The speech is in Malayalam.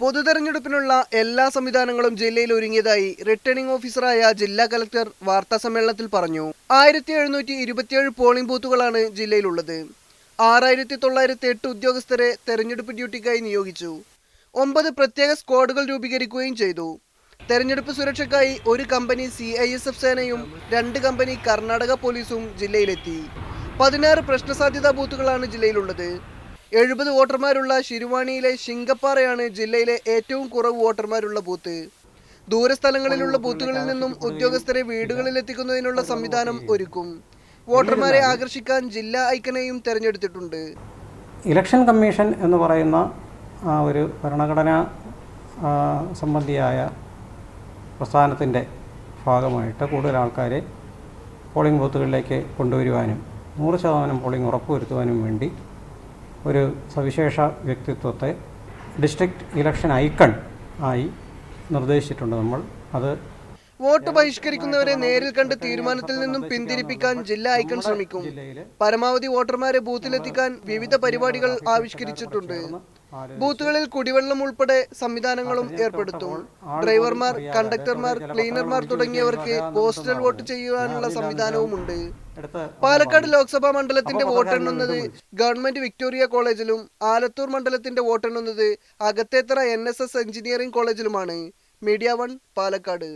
പൊതുതെരഞ്ഞെടുപ്പിനുള്ള എല്ലാ സംവിധാനങ്ങളും ജില്ലയിൽ ഒരുങ്ങിയതായി റിട്ടേണിംഗ് ഓഫീസറായ ജില്ലാ കലക്ടർ വാർത്താസമ്മേളനത്തിൽ പറഞ്ഞു. ആയിരത്തി എഴുന്നൂറ്റി ഇരുപത്തിയേഴ് പോളിംഗ് ബൂത്തുകളാണ് ജില്ലയിലുള്ളത്. ആറായിരത്തി തൊള്ളായിരത്തി എട്ട് ഉദ്യോഗസ്ഥരെ തെരഞ്ഞെടുപ്പ് ഡ്യൂട്ടിക്കായി നിയോഗിച്ചു. ഒമ്പത് പ്രത്യേക സ്ക്വാഡുകൾ രൂപീകരിക്കുകയും ചെയ്തു. തെരഞ്ഞെടുപ്പ് സുരക്ഷയ്ക്കായി ഒരു company C I S F സേനയും രണ്ട് കമ്പനി കർണാടക പോലീസും ജില്ലയിലെത്തി. പതിനാറ് പ്രശ്നസാധ്യതാ ബൂത്തുകളാണ് ജില്ലയിലുള്ളത്. എഴുപത് വോട്ടർമാരുള്ള ശിരുവാണിയിലെ ശിങ്കപ്പാറയാണ് ജില്ലയിലെ ഏറ്റവും കുറവ് വോട്ടർമാരുള്ള ബൂത്ത്. ദൂരസ്ഥലങ്ങളിലുള്ള ബൂത്തുകളിൽ നിന്നും ഉദ്യോഗസ്ഥരെ വീടുകളിൽ എത്തിക്കുന്നതിനുള്ള സംവിധാനം ഒരുക്കും. വോട്ടർമാരെ ആകർഷിക്കാൻ ജില്ലാ ഐക്കനെയും തെരഞ്ഞെടുത്തിട്ടുണ്ട്. ഇലക്ഷൻ കമ്മീഷൻ എന്ന് പറയുന്ന ഒരു ഭരണഘടന സംബന്ധിയായ പ്രസ്ഥാനത്തിന്റെ ഭാഗമായിട്ട് കൂടുതൽ ആൾക്കാരെ പോളിംഗ് ബൂത്തുകളിലേക്ക് കൊണ്ടുവരുവാനും നൂറ് ശതമാനം പോളിംഗ് ഉറപ്പുവരുത്തുവാനും വേണ്ടി ഒരു സവിശേഷ വ്യക്തിത്വത്തെ ഡിസ്ട്രിക്ട് ഇലക്ഷൻ ഐക്കൺ ആയി നിർദ്ദേശിച്ചിട്ടുണ്ട് നമ്മൾ. അത് വോട്ട് ബഹിഷ്കരിക്കുന്നവരെ നേരിൽ കണ്ട് തീരുമാനത്തിൽ നിന്നും പിന്തിരിപ്പിക്കാൻ ജില്ലാ ഐക്കൺ ശ്രമിക്കും. പരമാവധി വോട്ടർമാരെ ബൂത്തിലെത്തിക്കാൻ വിവിധ പരിപാടികൾ ആവിഷ്കരിച്ചിട്ടുണ്ട്. ബൂത്തുകളിൽ കുടിവെള്ളം ഉൾപ്പെടെ സംവിധാനങ്ങളും ഏർപ്പെടുത്തും. ഡ്രൈവർമാർ കണ്ടക്ടർമാർ ക്ലീനർമാർ തുടങ്ങിയവർക്ക് പോസ്റ്റൽ വോട്ട് ചെയ്യുവാനുള്ള സംവിധാനവുമുണ്ട് ഉണ്ട്. പാലക്കാട് ലോക്സഭാ മണ്ഡലത്തിന്റെ വോട്ടെണ്ണുന്നത് ഗവൺമെന്റ് വിക്ടോറിയ കോളേജിലും ആലത്തൂർ മണ്ഡലത്തിന്റെ വോട്ടെണ്ണുന്നത് Akathethara N engineering കോളേജിലുമാണ്. Media one Palakkad.